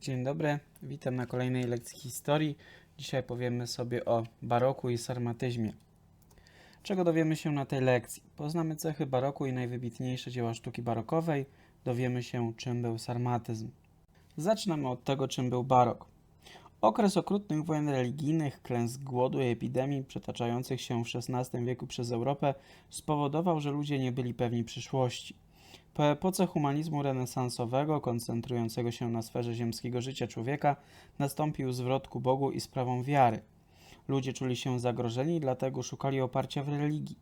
Dzień dobry, witam na kolejnej lekcji historii. Dzisiaj powiemy sobie o baroku i sarmatyzmie. Czego dowiemy się na tej lekcji? Poznamy cechy baroku i najwybitniejsze dzieła sztuki barokowej. Dowiemy się, czym był sarmatyzm. Zaczynamy od tego, czym był barok. Okres okrutnych wojen religijnych, klęsk głodu i epidemii przetaczających się w XVI wieku przez Europę spowodował, że ludzie nie byli pewni przyszłości. Po epoce humanizmu renesansowego, koncentrującego się na sferze ziemskiego życia człowieka, nastąpił zwrot ku Bogu i sprawom wiary. Ludzie czuli się zagrożeni, dlatego szukali oparcia w religii.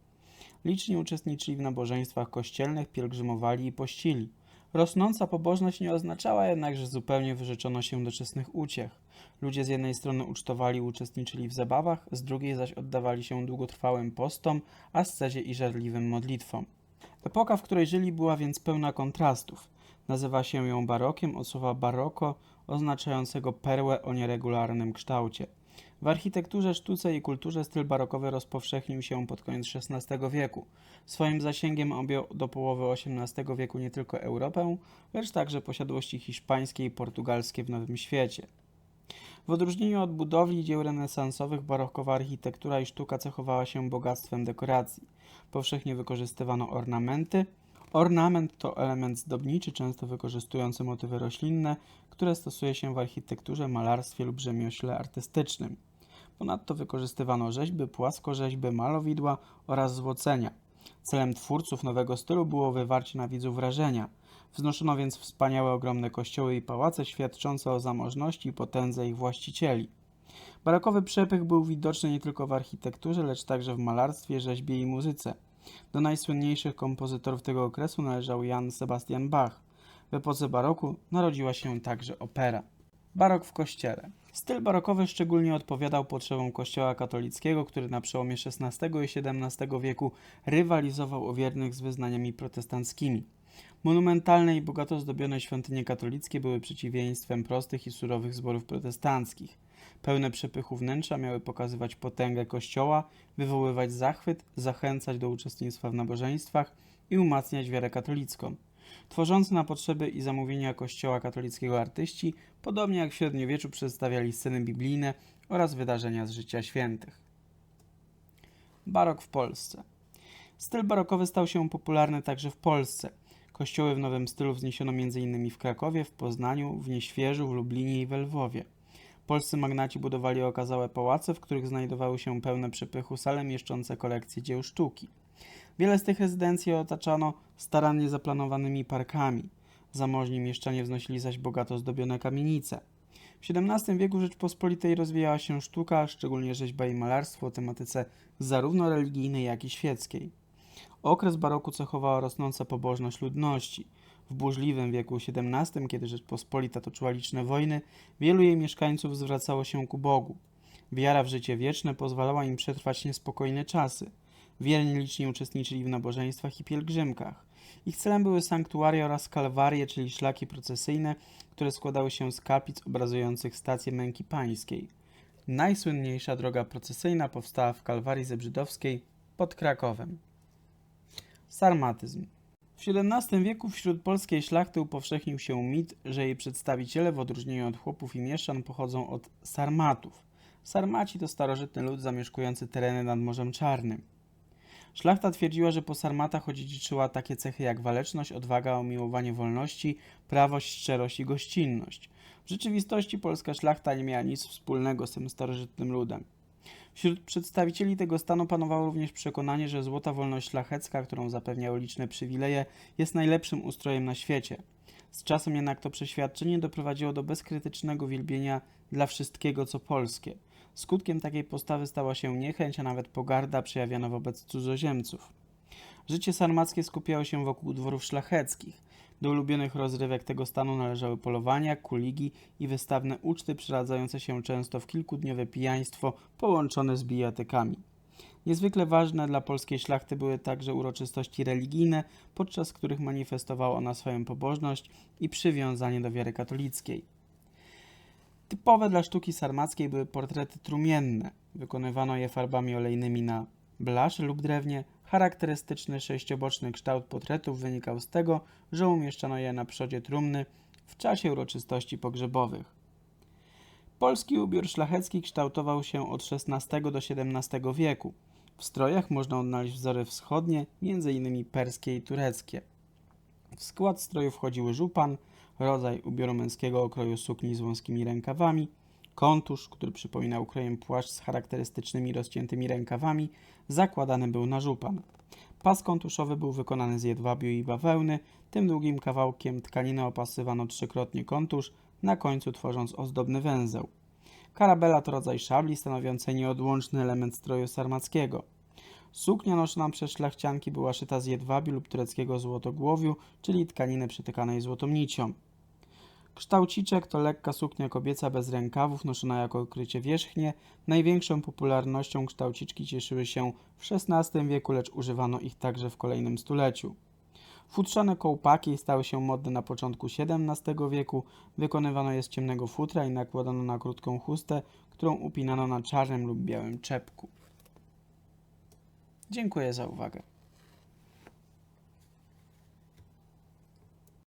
Liczni uczestniczyli w nabożeństwach kościelnych, pielgrzymowali i pościli. Rosnąca pobożność nie oznaczała jednak, że zupełnie wyrzeczono się doczesnych uciech. Ludzie z jednej strony ucztowali i uczestniczyli w zabawach, z drugiej zaś oddawali się długotrwałym postom, ascezie i żarliwym modlitwom. Epoka, w której żyli, była więc pełna kontrastów. Nazywa się ją barokiem od słowa baroko, oznaczającego perłę o nieregularnym kształcie. W architekturze, sztuce i kulturze styl barokowy rozpowszechnił się pod koniec XVI wieku. Swoim zasięgiem objął do połowy XVIII wieku nie tylko Europę, lecz także posiadłości hiszpańskie i portugalskie w Nowym Świecie. W odróżnieniu od budowli dzieł renesansowych, barokowa architektura i sztuka cechowała się bogactwem dekoracji. Powszechnie wykorzystywano ornamenty. Ornament to element zdobniczy, często wykorzystujący motywy roślinne, które stosuje się w architekturze, malarstwie lub rzemiośle artystycznym. Ponadto wykorzystywano rzeźby, płaskorzeźby, malowidła oraz złocenia. Celem twórców nowego stylu było wywarcie na widzu wrażenia. Wznoszono więc wspaniałe, ogromne kościoły i pałace, świadczące o zamożności i potędze ich właścicieli. Barokowy przepych był widoczny nie tylko w architekturze, lecz także w malarstwie, rzeźbie i muzyce. Do najsłynniejszych kompozytorów tego okresu należał Jan Sebastian Bach. W epoce baroku narodziła się także opera. Barok w kościele. Styl barokowy szczególnie odpowiadał potrzebom kościoła katolickiego, który na przełomie XVI i XVII wieku rywalizował o wiernych z wyznaniami protestanckimi. Monumentalne i bogato zdobione świątynie katolickie były przeciwieństwem prostych i surowych zborów protestanckich. Pełne przepychu wnętrza miały pokazywać potęgę kościoła, wywoływać zachwyt, zachęcać do uczestnictwa w nabożeństwach i umacniać wiarę katolicką. Tworzący na potrzeby i zamówienia kościoła katolickiego artyści, podobnie jak w średniowieczu, przedstawiali sceny biblijne oraz wydarzenia z życia świętych. Barok w Polsce. Styl barokowy stał się popularny także w Polsce. Kościoły w nowym stylu wzniesiono m.in. w Krakowie, w Poznaniu, w Nieświeżu, w Lublinie i w Lwowie. Polscy magnaci budowali okazałe pałace, w których znajdowały się pełne przepychu sale mieszczące kolekcje dzieł sztuki. Wiele z tych rezydencji otaczano starannie zaplanowanymi parkami. Zamożni mieszczanie wznosili zaś bogato zdobione kamienice. W XVII wieku Rzeczpospolitej rozwijała się sztuka, szczególnie rzeźba i malarstwo o tematyce zarówno religijnej, jak i świeckiej. Okres baroku cechowała rosnąca pobożność ludności. W burzliwym wieku XVII, kiedy Rzeczpospolita toczyła liczne wojny, wielu jej mieszkańców zwracało się ku Bogu. Wiara w życie wieczne pozwalała im przetrwać niespokojne czasy. Wierni liczni uczestniczyli w nabożeństwach i pielgrzymkach. Ich celem były sanktuaria oraz kalwarie, czyli szlaki procesyjne, które składały się z kaplic obrazujących stację męki pańskiej. Najsłynniejsza droga procesyjna powstała w kalwarii zebrzydowskiej pod Krakowem. Sarmatyzm. W XVII wieku wśród polskiej szlachty upowszechnił się mit, że jej przedstawiciele w odróżnieniu od chłopów i mieszczan pochodzą od Sarmatów. Sarmaci to starożytny lud zamieszkujący tereny nad Morzem Czarnym. Szlachta twierdziła, że po Sarmatach odziedziczyła takie cechy jak waleczność, odwaga, umiłowanie wolności, prawość, szczerość i gościnność. W rzeczywistości polska szlachta nie miała nic wspólnego z tym starożytnym ludem. Wśród przedstawicieli tego stanu panowało również przekonanie, że złota wolność szlachecka, którą zapewniały liczne przywileje, jest najlepszym ustrojem na świecie. Z czasem jednak to przeświadczenie doprowadziło do bezkrytycznego wielbienia dla wszystkiego, co polskie. Skutkiem takiej postawy stała się niechęć, a nawet pogarda przejawiana wobec cudzoziemców. Życie sarmackie skupiało się wokół dworów szlacheckich. Do ulubionych rozrywek tego stanu należały polowania, kuligi i wystawne uczty przyradzające się często w kilkudniowe pijaństwo połączone z bijatykami. Niezwykle ważne dla polskiej szlachty były także uroczystości religijne, podczas których manifestowała ona swoją pobożność i przywiązanie do wiary katolickiej. Typowe dla sztuki sarmackiej były portrety trumienne. Wykonywano je farbami olejnymi na blaszy lub drewnie. Charakterystyczny sześcioboczny kształt portretów wynikał z tego, że umieszczano je na przodzie trumny w czasie uroczystości pogrzebowych. Polski ubiór szlachecki kształtował się od XVI do XVII wieku. W strojach można odnaleźć wzory wschodnie, m.in. perskie i tureckie. W skład stroju wchodziły żupan, rodzaj ubioru męskiego okroju sukni z wąskimi rękawami, kontusz, który przypominał krojem płaszcz z charakterystycznymi rozciętymi rękawami, zakładany był na żupan. Pas kontuszowy był wykonany z jedwabiu i bawełny, tym długim kawałkiem tkaniny opasywano trzykrotnie kontusz, na końcu tworząc ozdobny węzeł. Karabela to rodzaj szabli stanowiącej nieodłączny element stroju sarmackiego. Suknia noszona przez szlachcianki była szyta z jedwabiu lub tureckiego złotogłowiu, czyli tkaniny przytykanej złotą nicią. Kształciczek to lekka suknia kobieca bez rękawów, noszona jako okrycie wierzchnie. Największą popularnością kształciczki cieszyły się w XVI wieku, lecz używano ich także w kolejnym stuleciu. Futrzane kołpaki stały się modne na początku XVII wieku. Wykonywano je z ciemnego futra i nakładano na krótką chustę, którą upinano na czarnym lub białym czepku. Dziękuję za uwagę.